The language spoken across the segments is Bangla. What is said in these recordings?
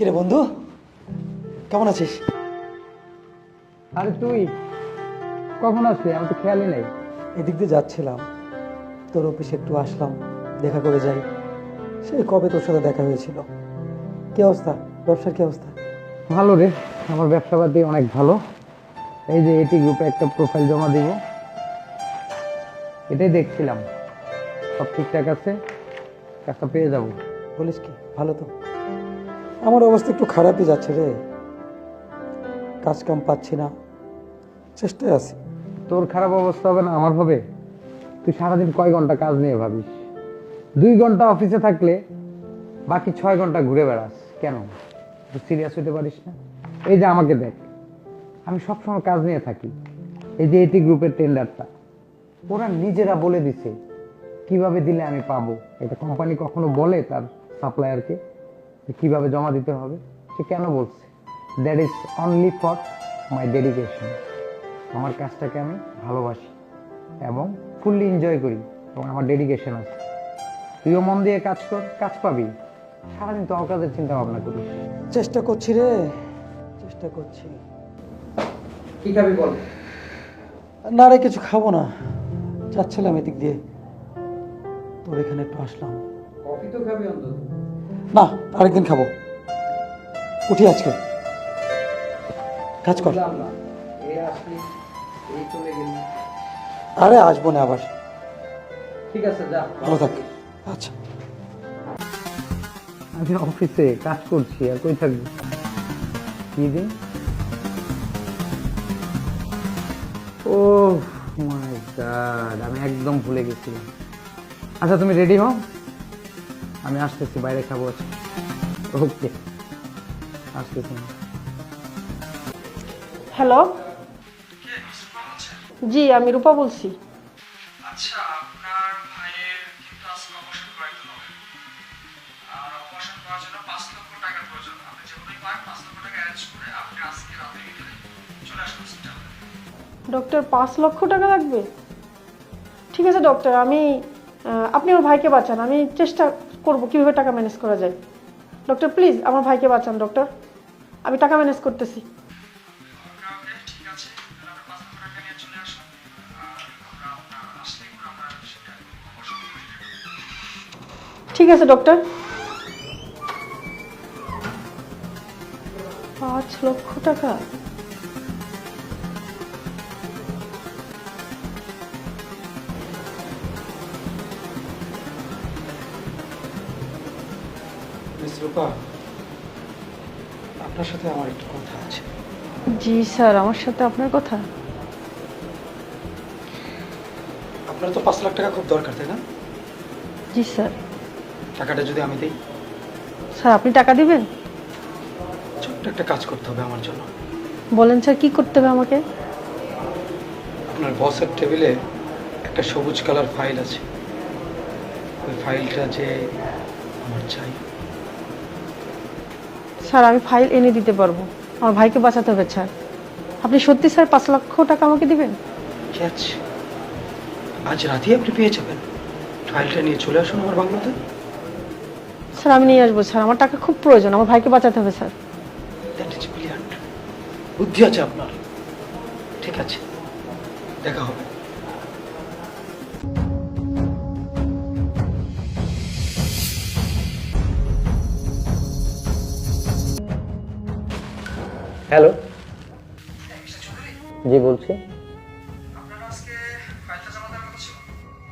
কিরে বন্ধু? কেমন আছিস? আরে তুই কখন আসলি? আমি তো খেয়ালই নাই। এদিক দিয়ে যাচ্ছিলাম। তোর অফিসে একটু আসলাম দেখা করে যাই। সেই কবে তোর সাথে দেখা হয়েছিল? কি অবস্থা? ব্যবসার কি অবস্থা? ভালো রে আমার ব্যবসা পাতি অনেক ভালো। এই যে এটি গ্রুপে একটা প্রোফাইল জমা দিব। এটাই দেখছিলাম। সব ঠিকঠাক আছে টাকা পেয়ে যাব। বলিস কি ভালো তো। আমার অবস্থা একটু খারাপই যাচ্ছে রে। কাজ কাম পাচ্ছি না। চেষ্টায় আছি। তোর খারাপ অবস্থা হবে না, আমার হবে। তুই সারাদিন কয় ঘণ্টা কাজ নিয়ে ভাবিস? দুই ঘণ্টা অফিসে থাকলে বাকি ছয় ঘণ্টা ঘুরে বেড়াস। কেন? তুই সিরিয়াস হতে পারিস না। এই যে আমাকে দেখ, আমি সবসময় কাজ নিয়ে থাকি। এই যে এটি গ্রুপের টেন্ডারটা ওরা নিজেরা বলে দিছে, কীভাবে দিলে আমি পাবো? এটা কোম্পানি কখনো বলে তার সাপ্লায়ারকে কীভাবে জমা দিতে হবে সে কেন বলছে? That is only for my dedication আমার কাজটাকে আমি ভালোবাসি এবং ফুললি এনজয় করি এবং আমার ডেডিকেশন আছে। তুইও মন দিয়ে কাজ কর কাজ পাবি। সারাদিন তো অকাজের চিন্তা ভাবনা করিস। চেষ্টা করছি রে। চেষ্টা করছি। কি খাবি বল? না রে কিছু খাব না। যাচ্ছিলাম এদিক দিয়ে। তোর এখানে একটু আসলাম। কফি তো খাবি অন্তত। না আরেকদিন খাব। উঠি আজকে। কাজ কর। না। এই আসলি এই আরে আসব না আবার। ঠিক আছে যা। ভালো থাক। আচ্ছা। আমি অফিসে কাজ করছি আর কই থাকব? কি দিন? ও মাই গড আমি একদম ভুলে গেছিলাম। আচ্ছা তুমি রেডি হও? আমি আসতেছি বাইরে খাব। ওকে আসতেছি হ্যালো? জি আমি রূপা বলছি। আচ্ছা আপনার ভাইয়ের কিন্তু আজকে অপারেশন করাইতে হবে। আর অপারেশন করার জন্য পাঁচ লক্ষ টাকার প্রয়োজন। আপনি যেভাবেই পারেন পাঁচ লক্ষ টাকা অ্যারেঞ্জ করে আপনি আজকে রাতে ভিতরে চলে আসুন ডক্টর পাঁচ লক্ষ টাকা লাগবে? ঠিক আছে ডক্টর আমি আপনি আমার ভাইকে বাঁচান, আমি চেষ্টা করব কীভাবে টাকা ম্যানেজ করা যায়। ডক্টর প্লিজ আমার ভাইকে বাঁচান ডক্টর আমি টাকা ম্যানেজ করতেছি। ঠিক আছে ডক্টর পাঁচ লক্ষ মিস রূপা আপনার সাথে আমার একটু কথা আছে। জি স্যার আমার সাথে আপনার কথা? আপনার তো পাঁচ লাখ টাকা খুব দরকার তাই না? জি স্যার। টাকাটা যদি আমি দিই। স্যার আপনি টাকা দিবেন? ছোট্ট একটা কাজ করতে হবে আমার জন্য। বলেন স্যার কি করতে হবে আমাকে? আপনার বসের টেবিলে একটা সবুজ কালার ফাইল আছে। ওই ফাইলটা যে আমার চাই। স্যার আমি ফাইল এনে দিতে পারব। আমার ভাইকে বাঁচাতে হবে স্যার। আপনি সত্যি স্যার পাঁচ লক্ষ টাকা আমাকে দিবেন? আজ রাতেই আপনি পেয়ে যাবেন। ফাইলটা নিয়ে চলে আসুন আমার বাংলোতে। স্যার আমি নিয়ে আসব স্যার। আমার টাকা খুব প্রয়োজন। আমার ভাইকে বাঁচাতে হবে স্যার। দ্যাট ইজ ব্রিলিয়ান্ট বুদ্ধি আছে আপনার। ঠিক আছে। দেখা হবে। হ্যালো। জি বলছি।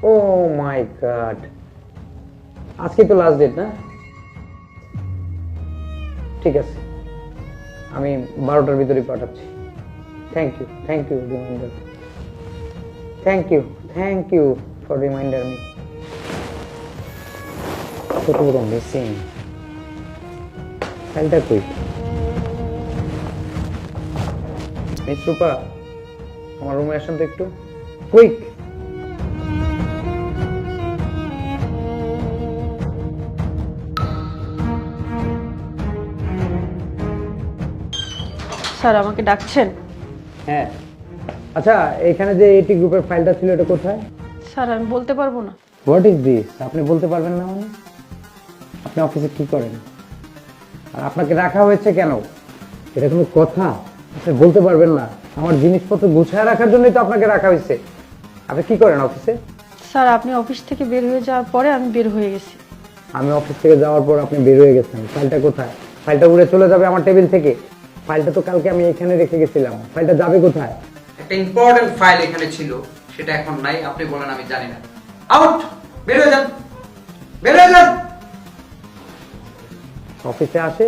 Oh my God. আজকে তো লাস্ট ডেট না? ঠিক আছে। আমি বারোটার ভিতরে পাঠাচ্ছি। Thank you thank you reminder thank you thank you for reminder me কত বড় মিসিং ফাইলটা কই? মিস রূপা আমার রুমে আসেন তো একটু। কুইক স্যার আমাকে ডাকছেন? হ্যাঁ। আচ্ছা এখানে যে এটি গ্রুপের ফাইলটা ছিল এটা কোথায়? স্যার আমি বলতে পারব না। হোয়াট ইজ দিস আপনি বলতে পারবেন না মানে? আপনি অফিসে কি করেন? আর আপনাকে রাখা হয়েছে কেন? এটা কোনো কথা? আপনি বলতে পারবেন না। আমার জিনিসপত্র গুছায় রাখার জন্যই তো আপনাকে রাখা হয়েছে। আপনি কি করেন অফিসে? স্যার আপনি অফিস থেকে বের হয়ে যাওয়ার পরে আমি বের হয়ে গেছি। আমি অফিস থেকে যাওয়ার পর আপনি বের হয়ে গেছেন। ফাইলটা কোথায়? ফাইলটা উড়ে চলে যাবে আমার টেবিল থেকে। ফাইলটা তো কালকে আমি এখানে রেখে গেছিলাম। ফাইলটা যাবে কোথায়? একটা ইম্পর্টেন্ট ফাইল এখানে ছিল। সেটা এখন নাই। আপনি বলেন আমি জানি না। আউট বের হয়ে যান। বের হয়ে যান! অফিসে আসে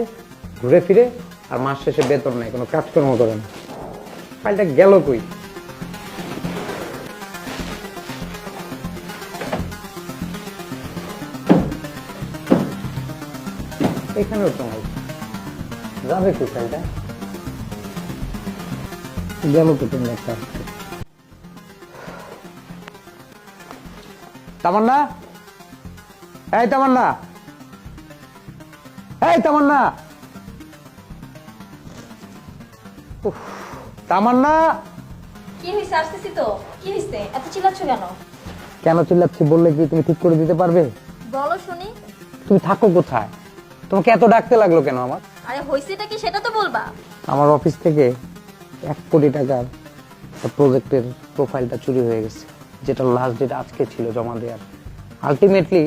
ঘুরে ফিরে আর মাস শেষে বেতন নেই, কোনো কাজকর্ম করে না। ফাইলটা গেল কই? এখানেও তো যাবে কি ফাইলটা? গেল তো লাখ তামান্না? এই তামান্না? এই তামান্না! তামান্না? কি হয়েছে আসতেছি তো। কি হয়েছে এত চিল্লাচ্ছ কেন? কেন চিল্লাচ্ছি? বললে কি তুমি ঠিক করে দিতে পারবে? বলো শুনি। তুমি থাকো কোথায়? তোমাকে এত ডাকতে লাগল কেন আমার? আরে হয়েছেটা কি সেটা তো বলবা। আমার অফিস থেকে এক কোটি টাকার প্রজেক্টের প্রোফাইলটা চুরি হয়ে গেছে যেটা লাস্ট ডেট আজকে ছিল জমা দেওয়ার। আলটিমেটলি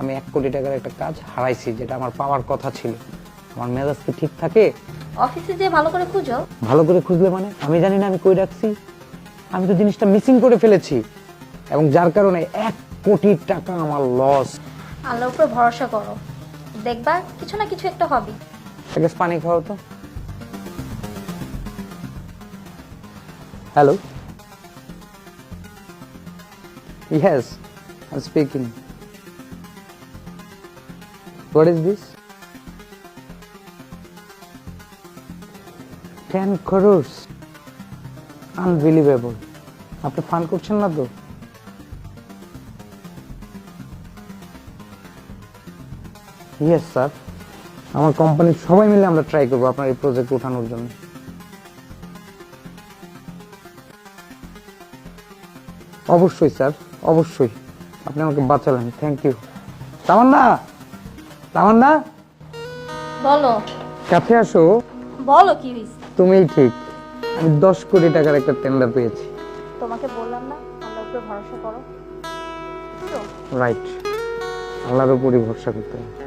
আমি এক কোটি টাকার একটা কাজ হারাইছি যেটা আমার পাওয়ার কথা ছিল। আমার মেজাজ কি ঠিক থাকে? অফিসে যে ভালো করে খুঁজো। ভালো করে খুঁজলে মানে? আমি জানি না আমি কই রাখছি। আমি তো জিনিসটা মিসিং করে ফেলেছি। এবং যার কারণে এক কোটি টাকা আমার লস আল্লাহর উপর ভরসা করো। দেখবা কিছু না কিছু একটা হবে। এক গ্লাস পানি খাও তো। Hello yes I speaking what is this ten crores unbelievable আপনি ফান করছেন না তো? ইয়েস স্যার আমার কোম্পানির সবাই মিলে আমরা ট্রাই করব আপনার এই প্রজেক্ট ওঠানোর জন্য। অবশ্যই স্যার অবশ্যই। আপনি আমাকে বাঁচালেন। Thank you Tamanna! তামান্না! বলো। কাছে আসো। বলো কি হয়েছে তুমিই ঠিক। আমি দশ কোটি টাকার একটা টেন্ডার পেয়েছি। তোমাকে বললাম না আল্লাহর উপর ভরসা করো। রাইট আল্লাহর উপরই ভরসা করতে হবে।